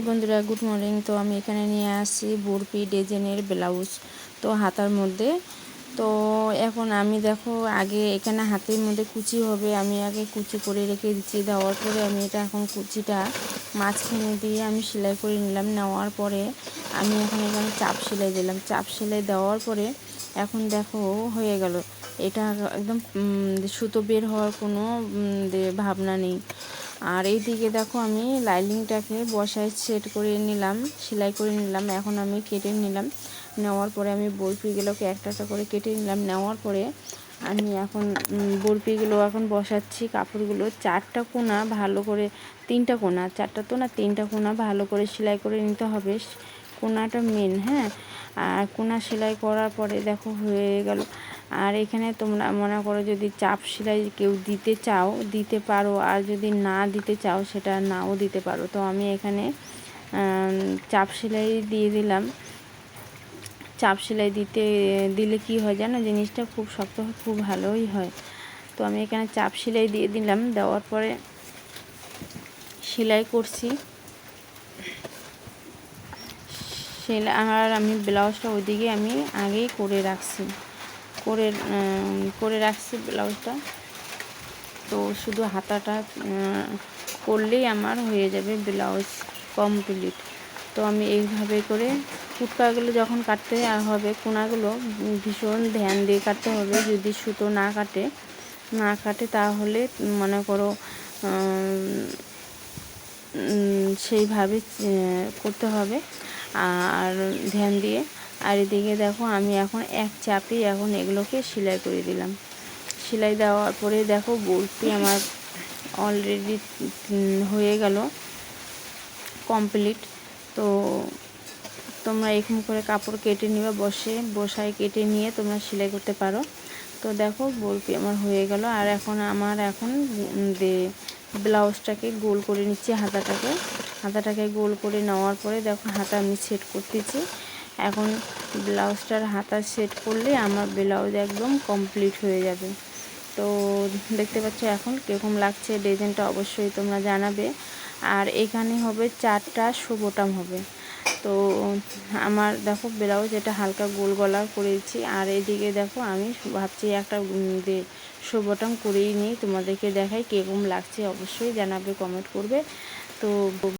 High বন্ধুরা good morning তো আমি এখানে নিয়ে আসি বরপি ডিজাইনের ব্লাউজ, তো হাতার মধ্যে। তো এখন আমি দেখো, আগে এখানে হাতের মধ্যে কুচি হবে, আমি আগে কুচি করে রেখে দিচ্ছি। দেওয়ার পরে আমি এটা এখন কুচিটা মাঝখানে দিয়ে আমি সেলাই করে নিলাম। নেওয়ার পরে আমি এখন এখানে চাপ সেলাই দিলাম। চাপ সেলাই দেওয়ার পরে এখন দেখো, হয়ে গেল। এটা একদম সুতো বের হওয়ার কোনো ভাবনা নেই। আর এই দিকে দেখো আমি লাইলিংটাকে বসায় সেট করে নিলাম, সেলাই করে নিলাম, এখন আমি কেটে নিলাম। নেওয়ার পরে আমি বরফিগুলোকে একটা একটা করে কেটে নিলাম। নেওয়ার পরে আমি এখন বরফিগুলো এখন বসাচ্ছি। কাপড়গুলো চারটা কোনা ভালো করে, তিনটা কোনা, চারটা তো না, তিনটা কোনা ভালো করে সেলাই করে নিতে হবে। কোনাটা মেন হ্যাঁ? আর কোনা সেলাই করার পরে দেখো হয়ে গেল। আর এখানে তোমরা মনে করো যদি চাপ সেলাই কেউ দিতে চাও, দিতে পারো। আর যদি না দিতে চাও, সেটা নাও দিতে পারো। তো আমি এখানে চাপ সেলাই দিয়ে দিলাম। চাপ সেলাই দিতে, দিলে কি হয় জানো? জিনিসটা খুব শক্ত হয়, খুব ভালোই হয়। তো আমি এখানে চাপ সেলাই দিয়ে দিলাম। দেওয়ার পরে সেলাই করছি। সেলাই, আর আমি ব্লাউজটা ওইদিকে আমি আগেই করে রাখছি। করে করে রাখছি ব্লাউজটা। তো শুধু হাতাটা করলেই আমার হয়ে যাবে ব্লাউজ কমপ্লিট। তো আমি এইভাবে করে ফুটকাগুলো যখন কাটতে হবে, কোনাগুলো ভীষণ ধ্যান দিয়ে কাটতে হবে। যদি সুতো না কাটে না কাটে তাহলে মনে করো সেইভাবে করতে হবে। আর ধ্যান দিয়ে। আর এদিকে দেখো, আমি এখন এক চাপে এখন এগুলোকে সেলাই করে দিলাম। সেলাই দেওয়ার পরে দেখো, বলতে আমার অলরেডি হয়ে গেল কমপ্লিট তো তোমরা এরকম করে কাপড় কেটে নিবে, বসে, বসায় কেটে নিয়ে তোমরা সেলাই করতে পারো। তো দেখো বলপি আমার হয়ে গেল। আর এখন আমার এখন ব্লাউজটাকে গোল করে নিচ্ছি হাতাটাকে। হাতাটাকে গোল করে নেওয়ার পরে দেখো হাতা আমি সেট করতেছি। এখন ব্লাউজটার হাতা সেট করলে আমার ব্লাউজ একদম কমপ্লিট হয়ে যাবে। তো দেখতে পাচ্ছ এখন কীরকম লাগছে ডিজাইনটা অবশ্যই তোমরা জানাবে। আর এখানে হবে চারটা শুভটাম হবে। তো আমার দেখো ব্লাউজ এটা হালকা গোল গলা করেছি, আর এদিকে দেখো আমি ভাবছি একটা শুভটাম করেই নিই, তোমাদেরকে দেখাই কীরকম লাগছে, অবশ্যই জানাবে কমেন্ট করবে। তো